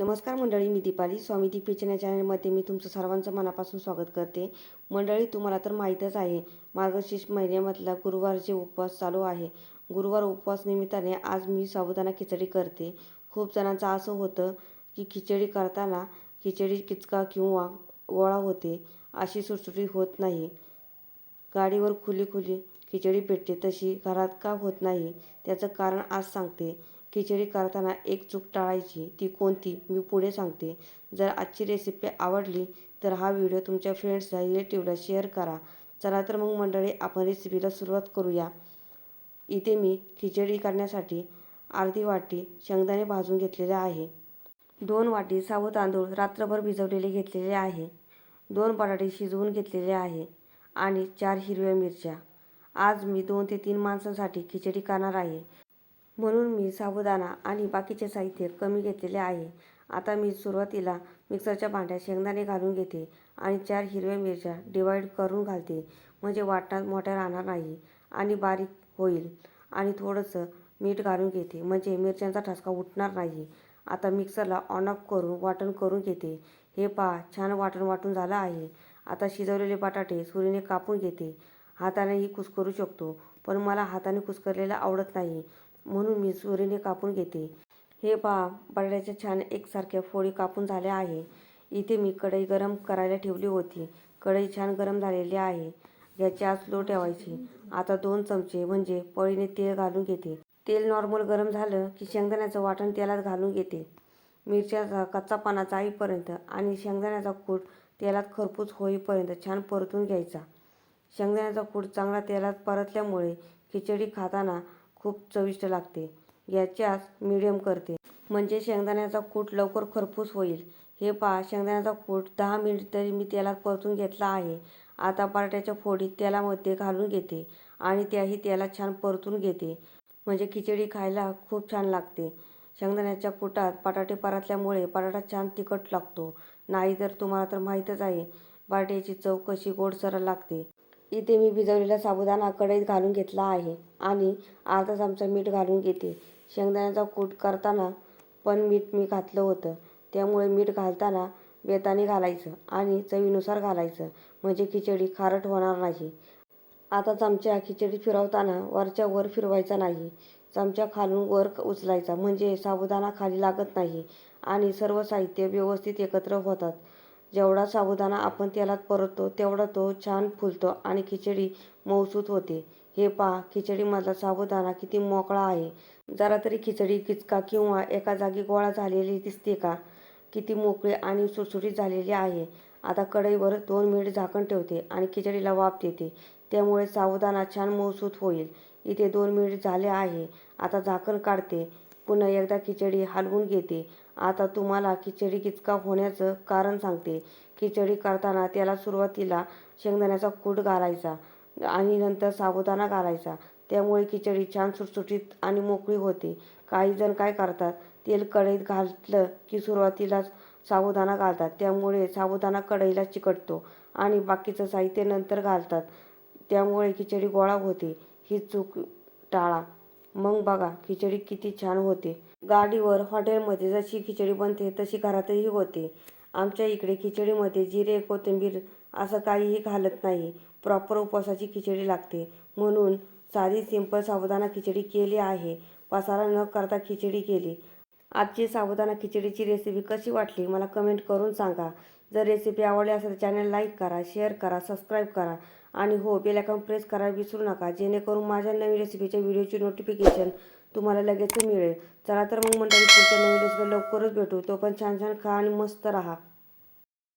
नमस्कार मंडळी मी दीपाली. स्वामी दीपीचन या चॅनलमध्ये मी तुमचं सर्वांचं मनापासून स्वागत करते. मंडळी तुम्हाला तर माहीतच आहे मार्गशीर्ष महिन्यामधला गुरुवारचे उपवास चालू आहे. गुरुवार उपवास निमित्ताने आज मी साबुदाणा खिचडी करते. खूप जणांचं असं होतं की खिचडी करताना खिचडी किचका किंवा गोळा होते अशी सुटसुटी होत नाही. गाडीवर खुली खुली खिचडी पेटते तशी घरात का होत नाही त्याचं कारण आज सांगते. खिचडी करताना एक चूक टाळायची ती कोणती? मी पुढे सांगते. जर आजची रेसिपी आवडली तर हा व्हिडिओ तुमच्या फ्रेंड्सला रिलेटिव्हला शेअर करा. चला तर मग मंडळी आपण रेसिपीला सुरुवात करूया. इथे मी खिचडी करण्यासाठी अर्धी वाटी शेंगदाणे भाजून घेतलेले आहे. दोन वाटी साबू तांदूळ रात्रभर भिजवलेले घेतलेले आहे. दोन बटाटे शिजवून घेतलेले आहे आणि चार हिरव्या मिरच्या. आज मी दोन ते तीन माणसांसाठी खिचडी करणार आहे. म्हणून मी साबुदाणा आणि बाकीचे साहित्य कमी घेतलेले आहे. आता मी सुरुवातीला मिक्सरच्या भांड्यात शेंगदाणे घालून घेते आणि चार हिरव्या मिरच्या डिवाईड करून घालते. म्हणजे वाटणात मोठ्या राहणार नाही आणि बारीक होईल आणि थोडंसं मीठ घालून घेते. म्हणजे मिरच्यांचा ठसका उठणार नाही. आता मिक्सरला ऑन ऑफ करून वाटण करून घेते. हे पहा छान वाटण वाटून झालं आहे. आता शिजवलेले बटाटे सुरीने कापून घेते. हातानेही कुस्करू शकतो पण मला हाताने कुस्करलेलं आवडत नाही. म्हणून मी सुरीने कापून घेते. हे पहा बटाट्याच्या छान एकसारख्या फोडी कापून झाल्या आहे. इथे मी कढई गरम करायला ठेवली होती. कढई छान गरम झालेली आहे. याची आच लो ठेवायची. आता दोन चमचे म्हणजे पळीने तेल घालून घेते. तेल नॉर्मल गरम झालं की शेंगदाण्याचं वाटण तेलात घालून घेते. मिरच्याचा कच्चापणा जाईपर्यंत आणि शेंगदाण्याचा कूट तेलात खरपूस होईपर्यंत छान परतून घ्यायचा. शेंगदाण्याचा कूट चांगला तेलात परतल्यामुळे खिचडी खाताना खूप चविष्ट लागते. याच्यात मिडियम करते. म्हणजे शेंगदाण्याचा कूट लवकर खरपूस होईल. हे पहा शेंगदाण्याचा कूट दहा मिनिट तरी मी तेलात परतून घेतला आहे. आता पराठ्याच्या फोडीत तेलामध्ये घालून घेते आणि त्याही तेलात छान परतून घेते. म्हणजे खिचडी खायला खूप छान लागते. शेंगदाण्याच्या कुटात बटाटे परतल्यामुळे बटाटा छान तिखट लागतो. नाही तर तुम्हाला तर माहीतच आहे बटाट्याची चव कशी गोडसर लागते. इथे मी भिजवलेला साबुदाणा कढईत घालून घेतला आहे आणि अर्धा चमचा मीठ घालून घेते. शेंगदाण्याचा कूट करताना पण मीठ मी घातलं होतं. त्यामुळे मीठ घालताना बेताने घालायचं आणि चवीनुसार घालायचं. म्हणजे खिचडी खारट होणार नाही. आता चमचा खिचडी फिरवताना वरच्या वर फिरवायचा नाही. चमचा खालून वर उचलायचा. म्हणजे साबुदाणा खाली लागत नाही आणि सर्व साहित्य व्यवस्थित एकत्र होतात. जेवढा साबुदाणा आपण तेलात परततो तेवढा तो छान फुलतो आणि खिचडी मऊसूत होते. हे पहा खिचडीमधला साबुदाणा किती मोकळा आहे. जरा तरी खिचडी किचका किंवा एका जागी गोळा झालेली दिसते का? किती मोकळी आणि सुटसुटीत झालेली आहे. आता कढईवर दोन मिनिट झाकण ठेवते आणि खिचडीला वाफ देते. त्यामुळे साबुदाणा छान मऊसूत होईल. इथे दोन मिनिट झाले आहे. आता झाकण काढते. पुन्हा एकदा खिचडी हलवून घेते. आता तुम्हाला खिचडी किचका होण्याचं कारण सांगते. खिचडी करताना त्याला सुरुवातीला शेंगदाण्याचा कूट घालायचा आणि नंतर साबुदाणा घालायचा. त्यामुळे खिचडी छान सुटसुटीत आणि मोकळी होते. काही जण काय करतात? तेल कढईत घातलं की सुरुवातीलाच साबुदाणा घालतात. त्यामुळे साबुदाणा कढईला चिकटतो आणि बाकीचं साहित्य नंतर घालतात. त्यामुळे खिचडी गोळा होते. ही चूक टाळा. मग बघा खिचडी किती छान होते. गाडीवर हॉटेलमध्ये जशी खिचडी बनते तशी घरातही होते. आमच्या इकडे खिचडीमध्ये जिरे कोथिंबीर असं काहीही घालत नाही. प्रॉपर उपवासाची खिचडी लागते. म्हणून साधी सिंपल साबुदाणा खिचडी केली आहे. पसारा न करता खिचडी केली. आजची साबुदाणा खिचडीची रेसिपी कशी वाटली मला कमेंट करून सांगा. जर रेसिपी आवडली असेल तर चॅनल लाईक करा शेअर करा सबस्क्राईब करा. आणि हो बेल आयकॉन प्रेस करायला विसरू नका जेणेकरून माझ्या नवीन रेसिपीच्या व्हिडिओची नोटिफिकेशन तुम्हाला लगेच मिळेल. चला तर मग मंडळी पुढच्या नवीन रेसिपी लवकरच भेटू. तो पण छान छान खा आणि मस्त राहा.